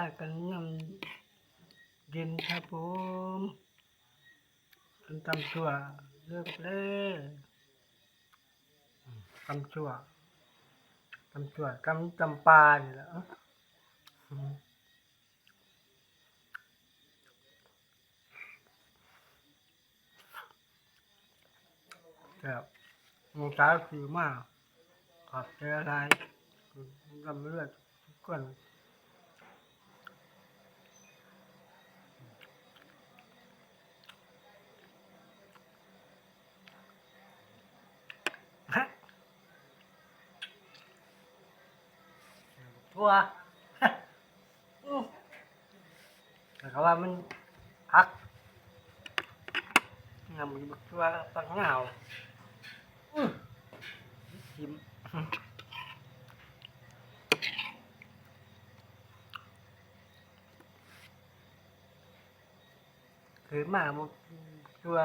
ใต้กันน้ำเย็นครับผมกินตำชั่วเลือกเลยตำชั่วตำชั่วตำตำปลานี่แหละครับมองสาวคือมากขอบใจอะไรลำเลือดทุกคน ตัวเขาว่ามันพักงามมันตัวปังเงาชิมคือมามันตัว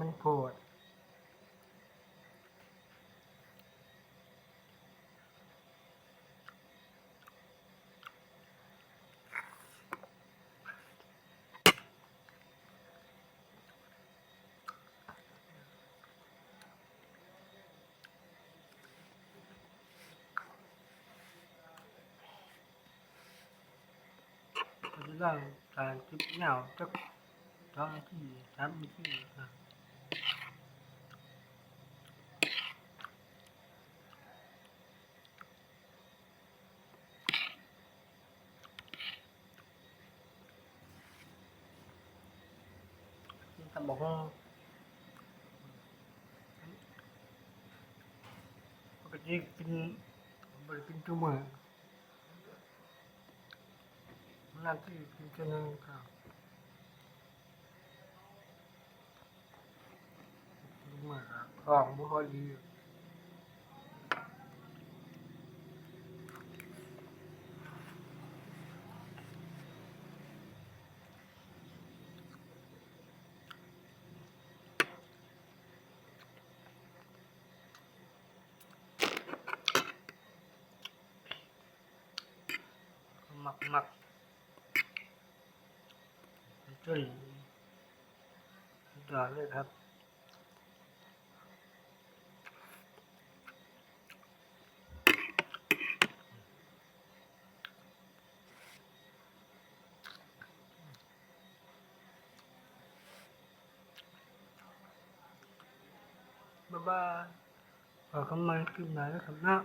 มันโผ ล่เรื่องการคิดเหงาสักสองนาทีสา นาทีนะทำบอกว่าปกติกินบริกินจุ่มอนั่นที่กินกันนึงครับมาครับของบุคลีมักมัก จุ้ยยอดเลยครับบ๊ายบายขอคำมาขึ้นมาแล้วครับนะ